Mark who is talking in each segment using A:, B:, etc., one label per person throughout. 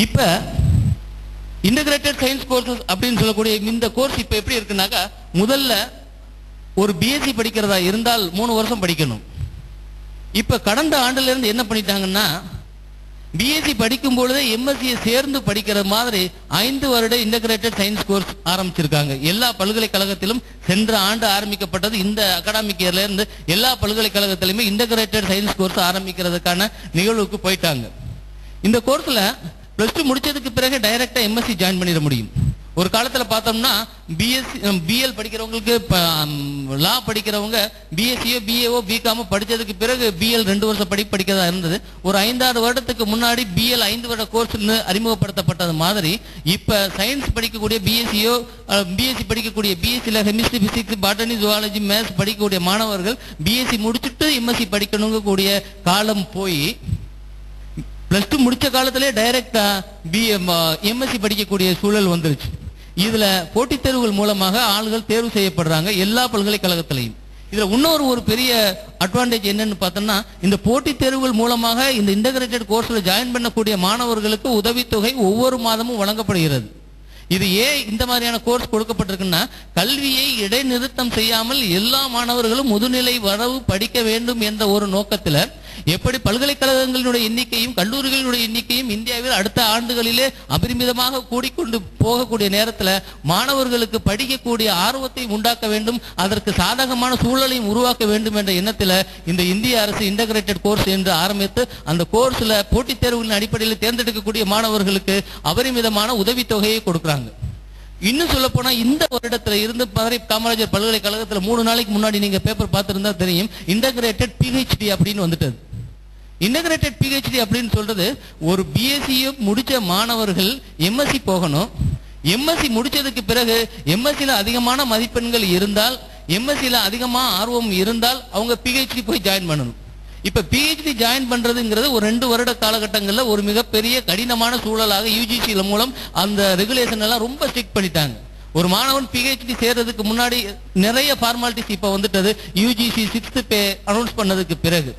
A: இப்ப integrated science courses அப்படின்னு சொல்லக்கூடிய இந்த கோர்ஸ் இப்ப எப்படி இருக்குனாக்கா முதல்ல ஒரு பிஎஸ்சி படிக்கிறதா இருந்தால் மூணு வருஷம் படிக்கணும். இப்ப கடந்த ஆண்டுல இருந்து என்ன பண்ணிட்டாங்கன்னா பிஎஸ்சி படிக்கும் பொழுதே எம்எஸ்சியை சேர்ந்து படிக்கிற மாதிரி ஐந்து வருட இன்டகிரேட்டட் சயின்ஸ் கோர்ஸ் ஆரம்பிச்சிருக்காங்க. எல்லா பல்கலைக்கழகத்திலும் சென்ற ஆண்டு ஆரம்பிக்கப்பட்டது இந்த அகாடமிக் இயர்ல இருந்து எல்லா பல்கலைக்கழகத்திலுமே இன்டகிரேட்டட் சயின்ஸ் கோர்ஸ் ஆரம்பிக்கிறதுக்கான நிகழ்வுக்கு போயிட்டாங்க. இந்த கோர்ஸ்ல பிளஸ் டூ முடிச்சதுக்கு பிறகு டைரக்டா எம்எஸ்சி ஜாயின் பண்ணிட முடியும். ஒரு காலத்துல பார்த்தோம்னா பிஎஸ்சி பிஎல் படிக்கிறவங்களுக்கு லா படிக்கிறவங்க பிஎஸ்சியோ பிஏஓ பிகாமோ படிச்சதுக்கு பிறகு பிஎல் ரெண்டு வருஷம் படி படிக்கிறதா இருந்தது. ஒரு ஐந்தாறு வருடத்துக்கு முன்னாடி பிஎல் ஐந்து வருட கோர்ஸ்னு அறிமுகப்படுத்தப்பட்டது மாதிரி இப்ப சயின்ஸ் படிக்கக்கூடிய பிஎஸ்சியோ பிஎஸ்சி படிக்கக்கூடிய பிஎஸ்சியில் chemistry physics botany zoology maths படிக்கக்கூடிய மாணவர்கள் பிஎஸ்சி முடிச்சுட்டு எம்எஸ்சி படிக்கணுங்க கூடிய காலம் போய் பிளஸ் டூ முடிச்ச காலத்திலே டைரக்டா பி எம்எஸ்சி படிக்கக்கூடிய சூழல் வந்துருச்சு. இதுல போட்டித் தேர்வுகள் மூலமாக ஆளுகள் தேர்வு செய்யப்படுறாங்க எல்லா பல்கலைக்கழகத்திலையும். இதுல இன்னொரு ஒரு பெரிய அட்வான்டேஜ் என்னன்னு பார்த்தோம்னா இந்த போட்டித் தேர்வுகள் மூலமாக இந்த இன்டகிரேட்டட் கோர்ஸ்ல ஜாயின் பண்ணக்கூடிய மாணவர்களுக்கு உதவித்தொகை ஒவ்வொரு மாதமும் வழங்கப்படுகிறது. இது ஏன் இந்த மாதிரியான கோர்ஸ் கொடுக்கப்பட்டிருக்குன்னா கல்வியை இடைநிறுத்தம் செய்யாமல் எல்லா மாணவர்களும் முதுநிலை வரவு படிக்க வேண்டும் என்ற ஒரு நோக்கத்துல எப்படி பல்கலைக்கழகங்களினுடைய எண்ணிக்கையும் கல்லூரிகளினுடைய எண்ணிக்கையும் இந்தியாவில் அடுத்த ஆண்டுகளிலே அபரிமிதமாக கூடிக்கொண்டு போகக்கூடிய நேரத்துல மாணவர்களுக்கு படிக்கக்கூடிய ஆர்வத்தை உண்டாக்க வேண்டும் அதற்கு சாதகமான சூழலையும் உருவாக்க வேண்டும் என்ற எண்ணத்துல இந்த இந்திய அரசு இன்டகிரேட்டட் கோர்ஸ் என்று ஆரம்பித்து அந்த கோர்ஸ்ல போட்டித் தேர்வுகளின் அடிப்படையில் தேர்ந்தெடுக்கக்கூடிய மாணவர்களுக்கு அபரிமிதமான உதவித்தொகையை கொடுக்குறாங்க. இன்னும் சொல்ல போனா இந்த வருடத்துல இருந்து மதுரை காமராஜர் பல்கலைக்கழகத்துல மூணு நாளைக்கு முன்னாடி நீங்க பேப்பர் பார்த்திருந்தா தெரியும் இன்டகிரேட்டட் பிஹெச்டி அப்படின்னு வந்துட்டது. இன்டகிரேட்டட் பிஹெச்டி அப்படின்னு சொல்றது ஒரு பிஎஸ்சியும் முடிச்ச மாணவர்கள் எம்எஸ்சி போகணும். எம்எஸ்சி முடிச்சதுக்கு பிறகு எம்எஸ்சில அதிகமான மதிப்பெண்கள் இருந்தால் எம்எஸ்சில அதிகமா ஆர்வம் இருந்தால் அவங்க பிஹெச்டி போய் ஜாயின் பண்ணணும். இப்ப பிஹெச்டி ஜாயின் பண்றதுங்கிறது ஒரு ரெண்டு வருட காலகட்டங்கள்ல ஒரு மிகப்பெரிய கடினமான சூழலாக யூஜிசி மூலம் அந்த ரெகுலேஷன் எல்லாம் ரொம்ப ஸ்ட்ரிக்ட் பண்ணிட்டாங்க. ஒரு மாணவன் பிஹெச்டி சேர்றதுக்கு முன்னாடி நிறைய ஃபார்மாலிட்டிஸ் இப்ப வந்துட்டது. யூஜிசி சிக்ஸ்த் பே அனௌன்ஸ் பண்ணதுக்கு பிறகு.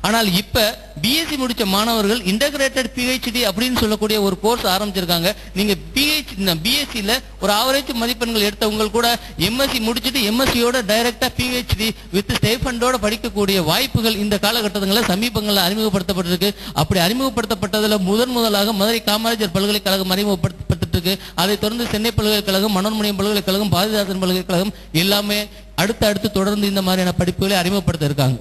A: ஆனால் இப்ப பிஎஸ்சி முடிச்ச மாணவர்கள் இன்டகிரேட்டட் பிஹெச்டி அப்படின்னு சொல்லக்கூடிய ஒரு கோர்ஸ் ஆரம்பிச்சிருக்காங்க. நீங்க பிஹெச் பிஎஸ்சியில ஒரு ஆவரேஜ் மதிப்பெண்கள் எடுத்தவங்க கூட எம்எஸ்சி முடிச்சுட்டு எம்எஸ்சியோட டைரக்டா பிஹெச்டி வித் ஸ்டேஃபண்டோட படிக்கக்கூடிய வாய்ப்புகள் இந்த காலகட்டங்களில் சமீபங்களில் அறிமுகப்படுத்தப்பட்டிருக்கு. அப்படி அறிமுகப்படுத்தப்பட்டதுல முதன் முதலாக மதுரை காமராஜர் பல்கலைக்கழகம் அறிமுகப்படுத்தப்பட்டிருக்கு. அதைத் அதை தொடர்ந்து சென்னை பல்கலைக்கழகம் மனோன்மணியம் பல்கலைக்கழகம் பாரதிதாசன் பல்கலைக்கழகம் எல்லாமே அடுத்து அடுத்து தொடர்ந்து இந்த மாதிரியான படிப்புகளை அறிமுகப்படுத்த இருக்காங்க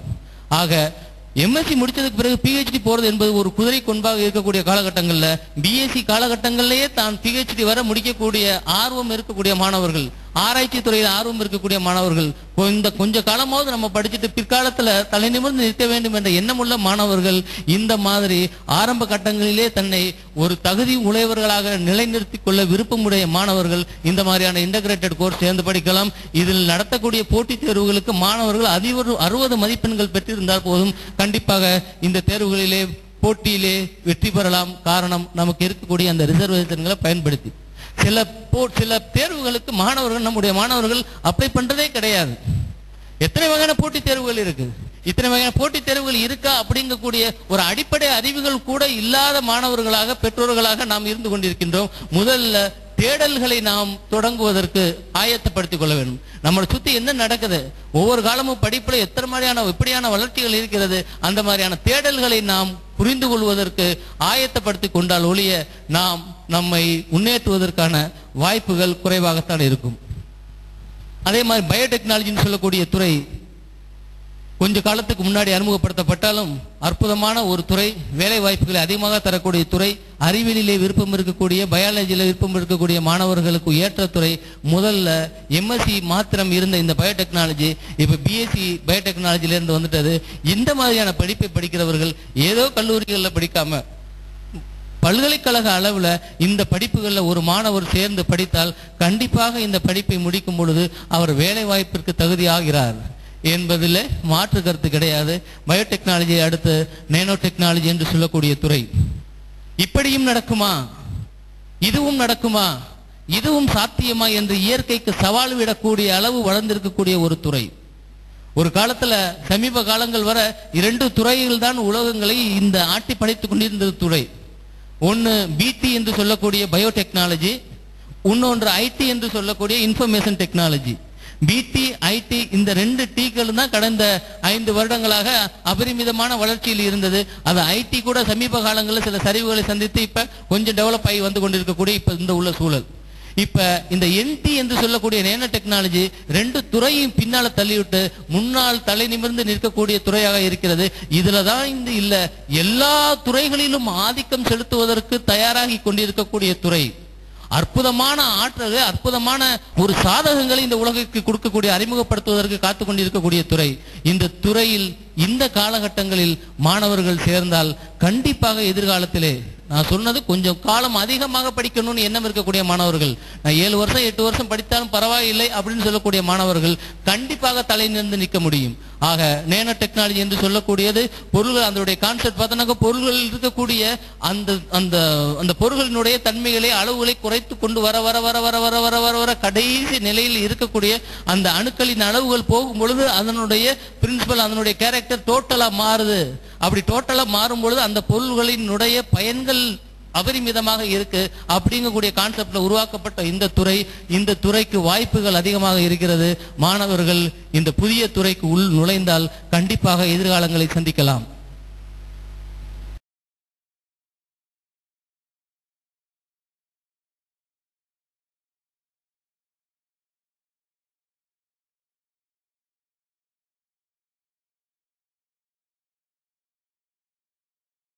A: ஆக எம்எஸ்சி முடிச்சதுக்கு பிறகு பிஹெச்டி போறது என்பது ஒரு குதிரை கொன்பாக இருக்கக்கூடிய காலகட்டங்கள்ல. பிஎஸ்சி காலகட்டங்களிலேயே தான் பிஹெச்டி வர முடிக்கக்கூடிய ஆர்வம் இருக்கக்கூடிய மாணவர்கள். ஆராய்ச்சி துறையில் ஆர்வம் இருக்கக்கூடிய மாணவர்கள் இந்த கொஞ்ச காலமாவது நம்ம படிச்சுட்டு பிற்காலத்துல தலை நிமிர்ந்து நிற்க வேண்டும் என்ற எண்ணமுள்ள மாணவர்கள் இந்த மாதிரி ஆரம்ப கட்டங்களிலே தன்னை ஒரு தகுதி உழைவர்களாக நிலைநிறுத்திக் கொள்ள விருப்பமுடைய மாணவர்கள் இந்த மாதிரியான இன்டகிரேட்டட் கோர்ஸ் சேர்ந்து படிக்கலாம். இதில் நடத்தக்கூடிய போட்டித் தேர்வுகளுக்கு மாணவர்கள் அதிக அறுபது மதிப்பெண்கள் பெற்றிருந்தால் போதும். கண்டிப்பாக இந்த தேர்வுகளிலே போட்டியிலே வெற்றி பெறலாம். காரணம் நமக்கு இருக்கக்கூடிய அந்த ரிசர்வேஷன்களை பயன்படுத்தி. சில போ சில தேர்வுகளுக்கு மாணவர்கள் நம்முடைய மாணவர்கள் அப்ளை பண்றதே கிடையாது. எத்தனை வகையான போட்டித் தேர்வுகள் இருக்கு? இத்தனை வகையான போட்டித் தேர்வுகள் இருக்கா அப்படிங்கக்கூடிய ஒரு அடிப்படை அறிவுகள் கூட இல்லாத மாணவர்களாக பெற்றோர்களாக நாம் இருந்து கொண்டிருக்கின்றோம். முதல்ல தேடல்களை நாம் தொடங்குவதற்கு ஆயத்தப்படுத்திக் கொள்ள வேண்டும். நம்மளை சுத்தி என்ன நடக்குது? ஒவ்வொரு காலமும் படிப்புல எத்தனை மாதிரியான எப்படியான வளர்ச்சிகள் இருக்கிறது? அந்த மாதிரியான தேடல்களை நாம் புரிந்து கொள்வதற்கு ஆயத்தப்படுத்திக் கொண்டால் ஒழிய நாம் நம்மை முன்னேற்றுவதற்கான வாய்ப்புகள் குறைவாகத்தான் இருக்கும். அதே மாதிரி பயோடெக்னாலஜின்னு சொல்லக்கூடிய துறை கொஞ்ச காலத்துக்கு முன்னாடி அறிமுகப்படுத்தப்பட்டாலும் அற்புதமான ஒரு துறை வேலை வாய்ப்புகளை அதிகமாக தரக்கூடிய துறை அறிவியலிலே விருப்பம் இருக்கக்கூடிய பயாலஜியில் விருப்பம் இருக்கக்கூடிய மாணவர்களுக்கு ஏற்ற துறை. முதல்ல எம்எஸ்சி மாத்திரம் இருந்த இந்த பயோடெக்னாலஜி இப்போ பிஎஸ்சி பயோடெக்னாலஜிலேருந்து வந்துட்டது. இந்த மாதிரியான படிப்பை படிக்கிறவர்கள் ஏதோ கல்லூரிகளில் படிக்காமல் பல்கலைக்கழக அளவில் இந்த படிப்புகளில் ஒரு மாணவர் சேர்ந்து படித்தால் கண்டிப்பாக இந்த படிப்பை முடிக்கும் பொழுது அவர் வேலை வாய்ப்பிற்கு தகுதியாகிறார். என்பதில் மாற்று கருத்து கிடையாது. பயோடெக்னாலஜி அடுத்து நேனோ டெக்னாலஜி என்று சொல்லக்கூடிய துறை. இப்படியும் நடக்குமா? இதுவும் நடக்குமா? இதுவும் சாத்தியமா என்று இயற்கைக்கு சவால் விடக்கூடிய அளவு வளர்ந்திருக்கக்கூடிய ஒரு துறை. ஒரு காலத்துல சமீப காலங்கள் வர இரண்டு துறைகள் தான் உலகங்களை இந்த ஆட்டி படைத்துக் கொண்டிருந்த துறை. ஒன்னு பிடி என்று சொல்லக்கூடிய பயோடெக்னாலஜி இன்னொன்று ஐடி என்று சொல்லக்கூடிய இன்ஃபர்மேஷன் டெக்னாலஜி பிடி ஐடி இந்த ரெண்டு டீக்கள் தான் கடந்த ஐந்து வருடங்களாக அபரிமிதமான வளர்ச்சியில் இருந்தது. அது ஐடி கூட சமீப காலங்களில் சில சரிவுகளை சந்தித்து இப்ப கொஞ்சம் டெவலப் ஆகி வந்து கொண்டிருக்கக்கூடிய இப்ப இந்த உள்ள சூழல். இப்ப இந்த என்டி என்று சொல்லக்கூடிய நேனோ டெக்னாலஜி ரெண்டு துறையும் பின்னால தள்ளிவிட்டு முன்னால் தலை நிமிர்ந்து நிற்கக்கூடிய துறையாக இருக்கிறது. இதுலதான் இந்த இல்ல. எல்லா துறைகளிலும் ஆதிக்கம் செலுத்துவதற்கு தயாராகி கொண்டிருக்கக்கூடிய துறை. அற்புதமான ஆற்றல் அற்புதமான ஒரு சாதகங்களை இந்த உலகிற்கு கொடுக்கக்கூடிய அறிமுகப்படுத்துவதற்கு காத்து கொண்டிருக்கக்கூடிய துறை. இந்த துறையில் இந்த காலகட்டங்களில் மாணவர்கள் சேர்ந்தால் கண்டிப்பாக எதிர்காலத்திலே நான் சொன்னது கொஞ்சம் காலம் அதிகமாக படிக்கணும்னு எண்ணம் இருக்கக்கூடிய மாணவர்கள் நான் ஏழு வருஷம் எட்டு வருஷம் படித்தாலும் பரவாயில்லை அப்படின்னு சொல்லக்கூடிய மாணவர்கள் கண்டிப்பாக தலை நின்று நிற்க முடியும். ஆக நேனோ டெக்னாலஜி என்று சொல்லக்கூடியது பொருள்கள் அதனுடைய கான்செப்ட் பார்த்தோன்னாக்க பொருள்கள் இருக்கக்கூடிய அந்த அந்த அந்த பொருள்களினுடைய தன்மைகளை அளவுகளை குறைத்து கொண்டு வர வர வர வர வர வர வர வர கடைசி நிலையில் இருக்கக்கூடிய அந்த அணுக்களின் அளவுகள் போகும் பொழுது அதனுடைய பிரின்சிபல் அதனுடைய கேரக்டர் கேரக்டர் டோட்டலா மாறுது. அப்படி டோட்டலா மாறும் பொழுது அந்த பொருள்களினுடைய பயன்கள் அபரிமிதமாக இருக்கு. அப்படிங்கக்கூடிய கான்செப்ட்ல உருவாக்கப்பட்ட இந்த துறை இந்த துறைக்கு வாய்ப்புகள் அதிகமாக இருக்கிறது. மாணவர்கள் இந்த புதிய துறைக்கு உள் நுழைந்தால் கண்டிப்பாக எதிர்காலங்களை சந்திக்கலாம்.